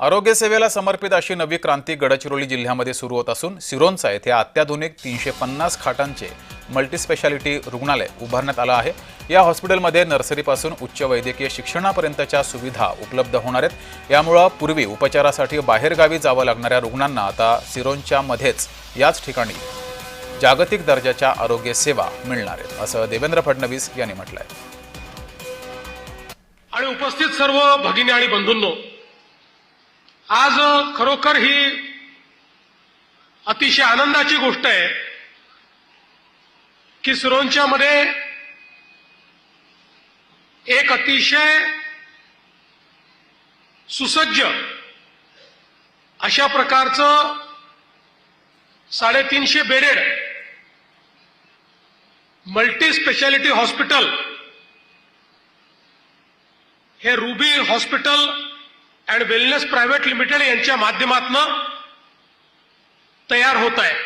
आरोग्य सेवेला समर्पित अशी नवी क्रांती गडचिरोली जिल्ह्यामध्ये सुरू होत असून सिरोंचा येथे अत्याधुनिक तीनशे पन्नास खाटांचे मल्टीस्पेशालिटी रुग्णालय उभारण्यात आलं आहे. या हॉस्पिटलमध्ये नर्सरीपासून उच्च वैद्यकीय शिक्षणापर्यंतच्या सुविधा उपलब्ध होणार आहेत. यामुळं पूर्वी उपचारासाठी बाहेरगावी जावं लागणाऱ्या रुग्णांना आता सिरोंच्या मध्येच याच ठिकाणी जागतिक दर्जाच्या आरोग्य सेवा मिळणार आहेत. असं देवेंद्र फडणवीस यांनी म्हटलंय. आणि उपस्थित सर्व भगिनी आणि बंधूंनो आज खरोखर ही अतिशय आनंदाची गोष्ट आहे की सिरोंच्या मध्ये एक अतिशय सुसज्ज अशा प्रकारचं साडेतीनशे बेडेड मल्टी स्पेशालिटी हॉस्पिटल हे Ruby hospital and wellness private limited यांच्या माध्यमातून तयार होत आहे.